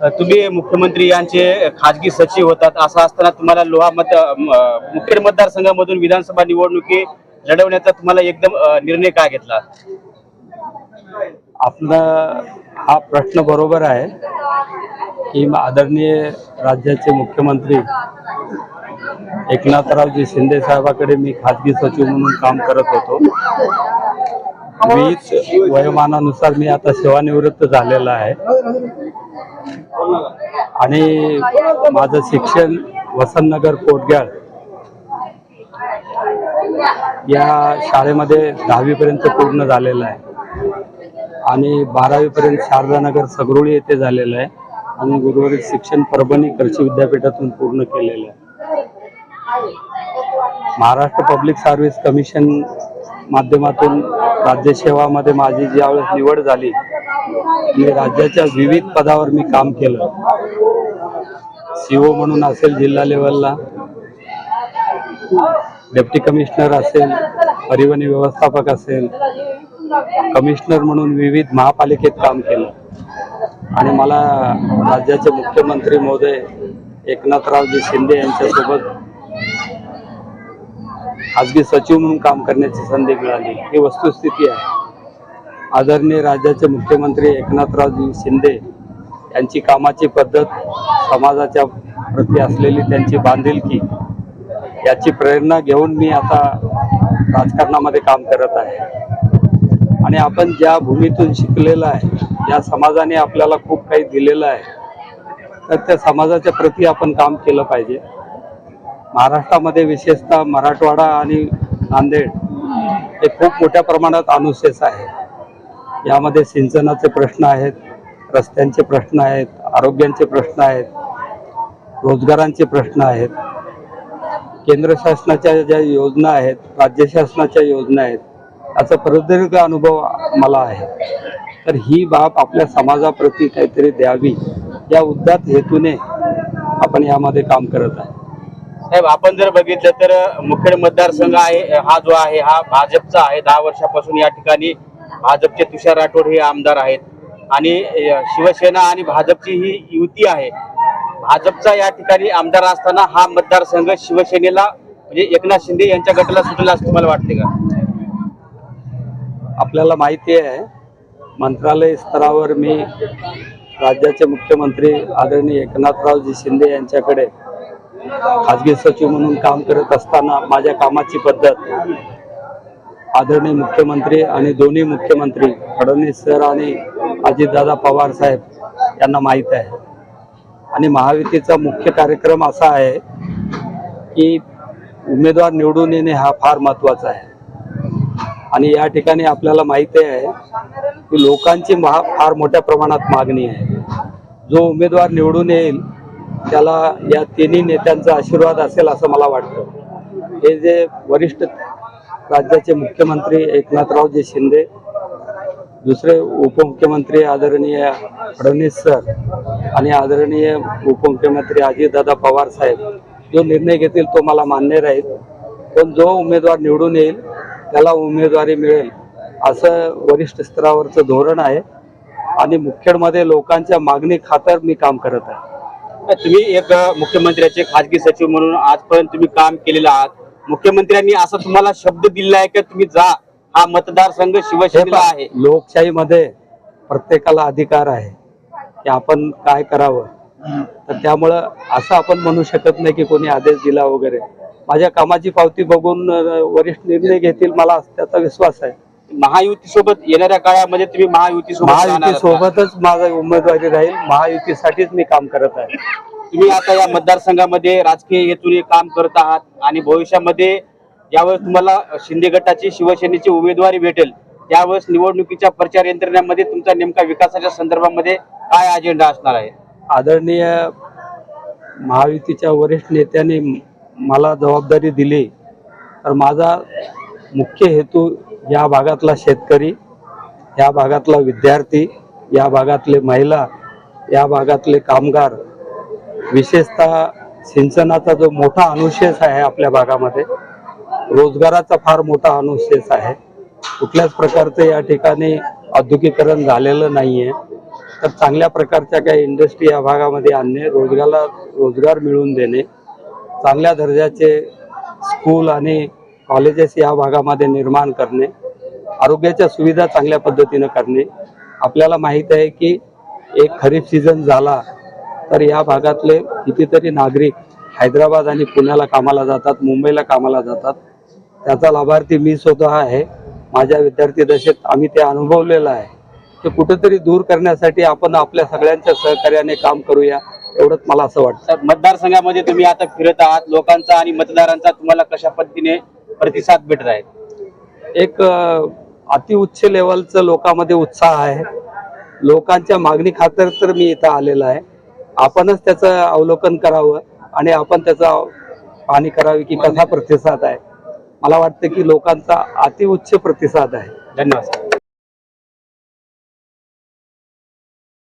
तुम्ही मुख्यमंत्री यांचे खाजगी सचिव होतात. असं असताना तुम्हाला लोहा मत मुख्य मुखेड मतदारसंघामधून विधानसभा निवडणुकी लढवण्याचा तुम्हाला एकदम निर्णय काय घेतला? आपला हा प्रश्न बरोबर आहे की आदरणीय राज्याचे मुख्यमंत्री एकनाथरावजी शिंदे साहेबाकडे मी खाजगी सचिव म्हणून काम करत होतो. वीस वयोमानानुसार मी आता सेवानिवृत्त झालेला आहे. आणि माझं शिक्षण वसंतनगर पोटग्याळ या शाळेमध्ये दहावीपर्यंत पूर्ण झालेलं आहे. आणि बारावीपर्यंत शारदानगर सगरोळी येथे झालेलं आहे. आणि गुरुवारी शिक्षण परभणी कृषी विद्यापीठातून पूर्ण केलेलं आहे. महाराष्ट्र पब्लिक सर्व्हिस कमिशन माध्यमातून राज्यसेवामध्ये माझी ज्यावेळेस निवड झाली मी राज्याच्या विविध पदावर मी काम केलं. सीओ म्हणून असेल जिल्हा लेवलला डेप्टी कमिशनर असेल परिवहन व्यवस्थापक असेल कमिशनर म्हणून विविध महापालिकेत काम केलं. आणि मला राज्याचे मुख्यमंत्री महोदय एकनाथरावजी शिंदे यांच्यासोबत खाजगी सचिव म्हणून काम करण्याची संधी मिळाली. ही वस्तुस्थिती आहे. आदरणीय राज्याचे मुख्यमंत्री एकनाथरावजी शिंदे यांची कामाची पद्धत समाजाच्या प्रती असलेली त्यांची बांधिलकी याची प्रेरणा घेऊन मी आता राजकारणामध्ये काम करत आहे. आणि आपण ज्या भूमीतून शिकलेलं आहे ज्या समाजाने आपल्याला खूप काही दिलेलं आहे तर त्या समाजाच्या प्रती आपण काम केलं पाहिजे. महाराष्ट्रामध्ये विशेषतः मराठवाडा आणि नांदेड हे खूप मोठ्या प्रमाणात अनुशेष आहे. यामध्ये सिंचनाचे प्रश्न आहेत रस्त्यांचे प्रश्न आहेत आरोग्यांचे प्रश्न आहेत रोजगारांचे प्रश्न आहेत. केंद्र शासनाच्या ज्या योजना आहेत राज्य शासनाच्या योजना आहेत याचा प्रदीर्घ अनुभव मला आहे. तर ही बाब आपल्या समाजाप्रती काहीतरी द्यावी या उद्दात हेतूने आपण यामध्ये काम करत आहे. साहेब आपण जर बघितलं तर मुखेड मतदारसंघ आहे हा जो आहे हा भाजपचा आहे. दहा वर्षापासून या ठिकाणी भाजपचे तुषार राठोड हे आमदार आहेत. आणि शिवसेना आणि भाजपची ही युती आहे. भाजपचा या ठिकाणी आमदार असताना हा मतदारसंघ शिवसेनेला म्हणजे एकनाथ शिंदे यांच्या गटाला सुटला असं तुम्हाला वाटते का? आपल्याला माहिती आहे मंत्रालय स्तरावर मी राज्याचे मुख्यमंत्री आदरणीय एकनाथरावजी शिंदे यांच्याकडे खाजगी सचिव म्हणून काम करत असताना माझ्या कामाची पद्धत आदरणीय मुख्यमंत्री आणि दोन्ही मुख्यमंत्री फडणवीस सर आणि अजितदादा पवार साहेब यांना माहीत आहे. आणि महायुतीचा मुख्य कार्यक्रम असा आहे की उमेदवार निवडून येणे हा फार महत्त्वाचा आहे. आणि या ठिकाणी आपल्याला माहिती आहे की लोकांची महा फार मोठ्या प्रमाणात मागणी आहे. जो उमेदवार निवडून येईल त्याला या तिन्ही नेत्यांचा आशीर्वाद असेल असं मला वाटतं. हे जे वरिष्ठ राज्याचे मुख्यमंत्री एकनाथरावजी शिंदे दुसरे उपमुख्यमंत्री आदरणीय फडणवीस सर आणि आदरणीय उपमुख्यमंत्री अजितदादा पवार साहेब जो निर्णय घेतील तो मला मान्य राहील. पण जो उमेदवार निवडून येईल त्याला उमेदवारी मिळेल असं वरिष्ठ स्तरावरचं धोरण आहे. आणि मुखेडमध्ये लोकांच्या मागणी खातर मी काम करत आहे. तुम्ही एक मुख्यमंत्र्याचे खाजगी सचिव म्हणून आजपर्यंत तुम्ही काम केलेलं आहात? मुख्यमंत्र्यांनी असा तुम्हाला शब्द दिला आहे की तुम्ही जा हा मतदारसंघ शिवसेनेला आहे. लोकशाहीमध्ये प्रत्येकाला अधिकार आहे की आपण काय करावं. तर त्यामुळं असं आपण म्हणू शकत नाही की कोणी आदेश दिला वगैरे. माझ्या कामाची पावती बघून वरिष्ठ निर्णय घेतील मला त्याचा विश्वास आहे. महायुती सोबत येणाऱ्या काळामध्ये तुम्ही महायुती महायुती सोबतच माझा उमेदवारी राहील महायुतीसाठीच मी काम करत आहे. तुम्ही आता या मतदारसंघामध्ये राजकीय हेतूने काम करत आहात आणि भविष्यामध्ये ज्यावेळेस तुम्हाला शिंदे गटाची शिवसेनेची उमेदवारी भेटेल. त्यावेळेस निवडणुकीच्या प्रचार यंत्रणेमध्ये तुमचा नेमका विकासाच्या संदर्भामध्ये काय अजेंडा असणार आहे? आदरणीय महायुतीच्या वरिष्ठ नेत्यांनी मला जबाबदारी दिली. तर माझा मुख्य हेतू या भागातला शेतकरी या भागातला विद्यार्थी या भागातले महिला या भागातले कामगार विशेषतः सिंचनाचा जो मोठा अनुशेष आहे आपल्या भागामध्ये रोजगाराचा फार मोठा अनुशेष आहे. कुठल्याच प्रकारचं या ठिकाणी औद्योगिकरण झालेलं नाही आहे तर चांगल्या प्रकारच्या काही इंडस्ट्री या भागामध्ये आणणे रोजगाराला रोजगार मिळवून देणे चांगल्या दर्जाचे स्कूल आणि कॉलेजेस या भागामध्ये निर्माण करणे आरोग्याच्या सुविधा चांगल्या पद्धतीनं करणे आपल्याला माहीत आहे की एक खरीप सीझन झाला तर या भागातले कितीतरी नागरिक हैदराबाद आणि पुण्याला कामाला जातात मुंबईला कामाला जातात. त्याचा लाभार्थी मी स्वतः आहे. माझ्या विद्यार्थी दशेत आम्ही ते अनुभवलेलं आहे. ते कुठेतरी दूर करण्यासाठी आपण आपल्या सगळ्यांच्या सहकार्याने काम करूया एवढंच मला असं वाटतं. मतदारसंघामध्ये तुम्ही आता फिरत आहात. लोकांचा आणि मतदारांचा तुम्हाला कशा पद्धतीने प्रतिसाद भेटत आहे एक अतिउच्च लेवलचं लोकांमध्ये उत्साह आहे. लोकांच्या मागणी खातर तर मी इथं आलेला आहे. आपणच त्याचं अवलोकन करावं आणि आपण त्याचा पाणी करावी की कसा प्रतिसाद आहे. मला वाटतं की लोकांचा अतिउच्च प्रतिसाद आहे. धन्यवाद